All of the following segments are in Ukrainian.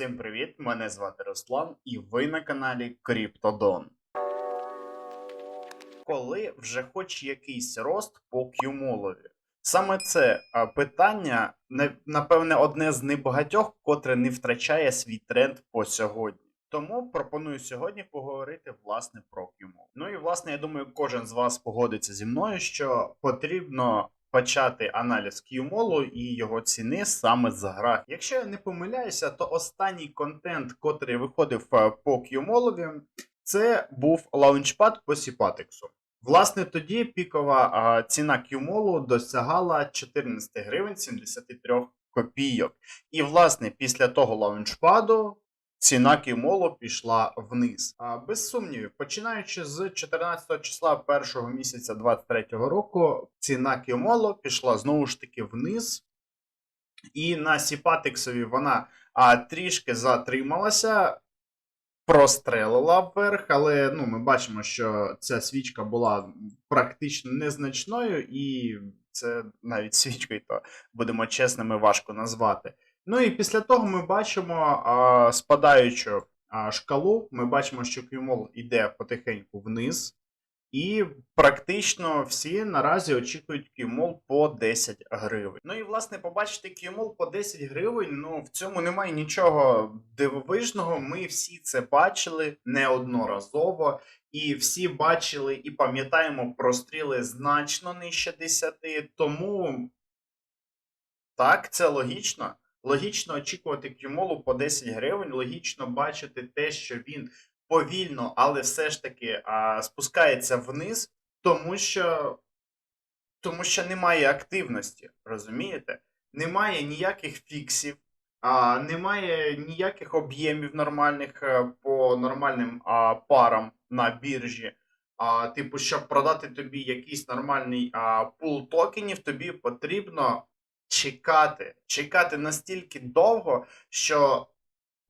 Всім привіт! Мене звати Руслан, і ви на каналі Криптодон. Коли вже хоч якийсь рост по кюмолові? Саме це питання, напевне, одне з небагатьох, котре не втрачає свій тренд по сьогодні. Тому пропоную сьогодні поговорити власне про QMOL. Ну і власне, я думаю, кожен з вас погодиться зі мною, що потрібно почати аналіз QMOL і його ціни саме з графіки. Якщо я не помиляюся, то останній контент, котрий виходив е, по QMOL, це був лаунчпад по Сіпатексу. Власне, тоді пікова а, ціна QMOL досягала 14 гривень 73 копійок. І, власне, після того лаунчпаду ціна QMOL пішла вниз. А, без сумнівів, починаючи з 14 числа першого місяця 23 року, ціна QMOL пішла знову ж таки вниз. І на Сіпатексові вона а, трішки затрималася, прострелила вверх, але ну, ми бачимо, що ця свічка була практично незначною, і це навіть свічкою, то будемо чесними, важко назвати. Ну і після того ми бачимо а, спадаючу а, шкалу. Ми бачимо, що QMOL йде потихеньку вниз. І практично всі наразі очікують QMOL по 10 гривень. Ну і власне побачити QMOL по 10 гривень. Ну в цьому немає нічого дивовижного. Ми всі це бачили неодноразово, і всі бачили і пам'ятаємо простріли значно нижче 10. Тому так, це логічно. Логічно очікувати QMOL по 10 гривень. Логічно бачити те, що він повільно, але все ж таки а, спускається вниз, тому що, тому що немає активності, розумієте? Немає ніяких фіксів, а, немає ніяких об'ємів нормальних е, по нормальним а, парам на біржі. А, типу, щоб продати тобі якийсь нормальний а, пул токенів, тобі потрібно чекати. Чекати настільки довго, що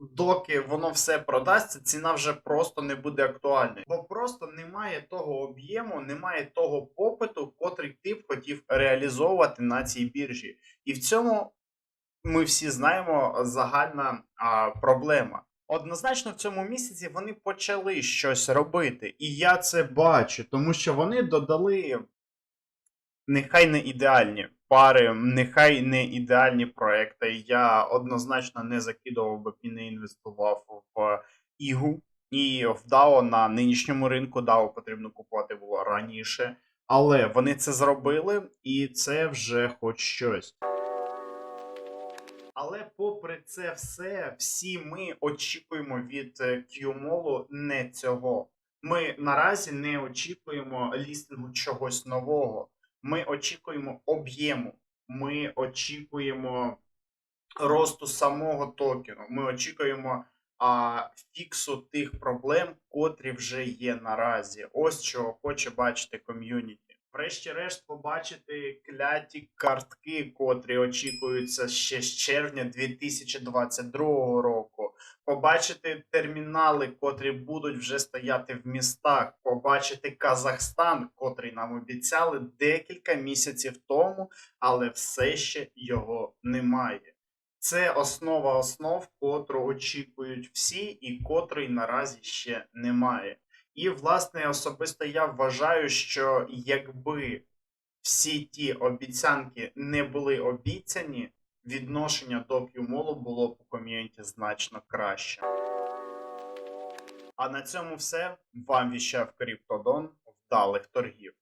доки воно все продасться, ціна вже просто не буде актуальною. Бо просто немає того об'єму, немає того попиту, котрий ти б хотів реалізовувати на цій біржі. І в цьому ми всі знаємо загальна а, проблема. Однозначно, в цьому місяці вони почали щось робити, і я це бачу, тому що вони додали нехай не ідеальні пари, нехай не ідеальні проекти. Я однозначно не закидував би і не інвестував в ігу. І в DAO на нинішньому ринку DAO потрібно купувати було раніше. Але вони це зробили, і це вже хоч щось. Але попри це все, всі ми очікуємо від QMOL не цього. Ми наразі не очікуємо лістингу чогось нового. Ми очікуємо об'єму, ми очікуємо росту самого токену. Ми очікуємо а, фіксу тих проблем, котрі вже є наразі. Ось чого хоче бачити ком'юніті. Врешті-решт, побачити кляті картки, котрі очікуються ще з червня 2022 року. Побачити термінали, котрі будуть вже стояти в містах. Побачити Казахстан, котрий нам обіцяли декілька місяців тому, але все ще його немає. Це основа основ, котру очікують всі, і котрий наразі ще немає. І, власне, особисто я вважаю, що якби всі ті обіцянки не були обіцяні, відношення до п'юмолу було по ком'юніті значно краще. А на цьому все. Вам віщав Криптодон. Вдалих торгів.